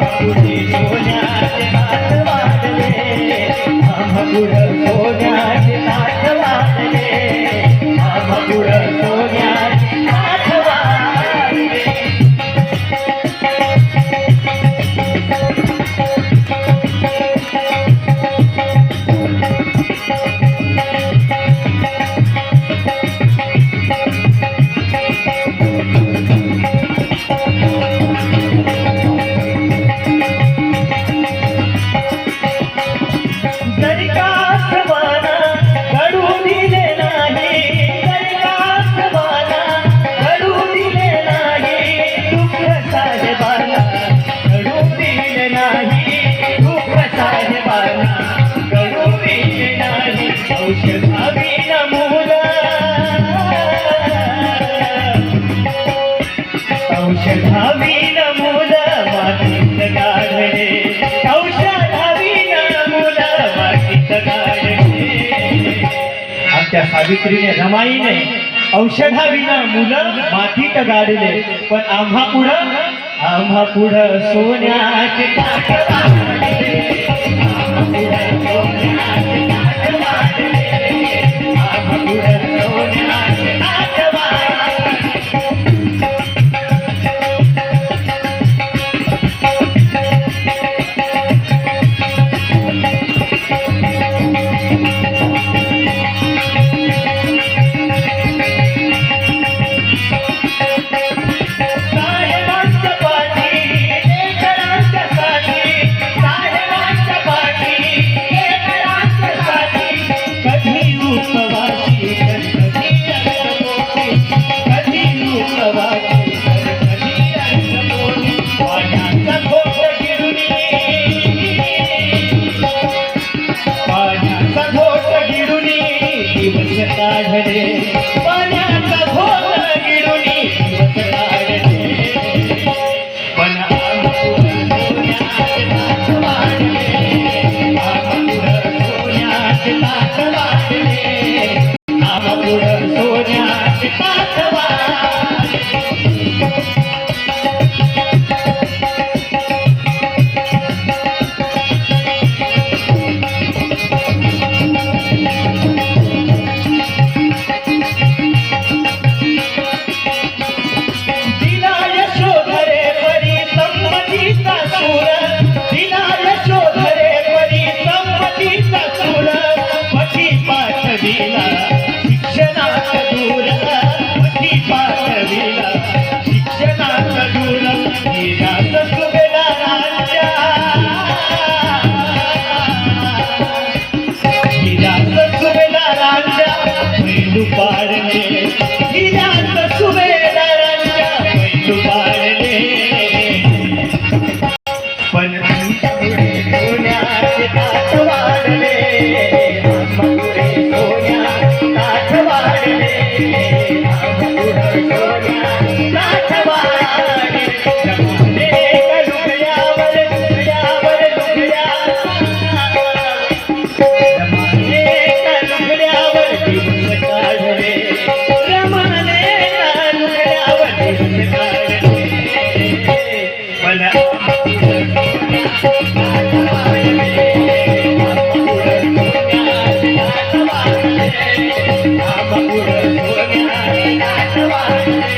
Thank औषधावीन मुलं मातीत गाढले औषधावीन मुलं मातीत गाढले आमच्या सावित्रीने रमाईने औषधाविना मुलं मातीत गाडले पण आम्हा पुढं आम्हा पुढं सोन्याचे Oh. Hallelujah. Bye.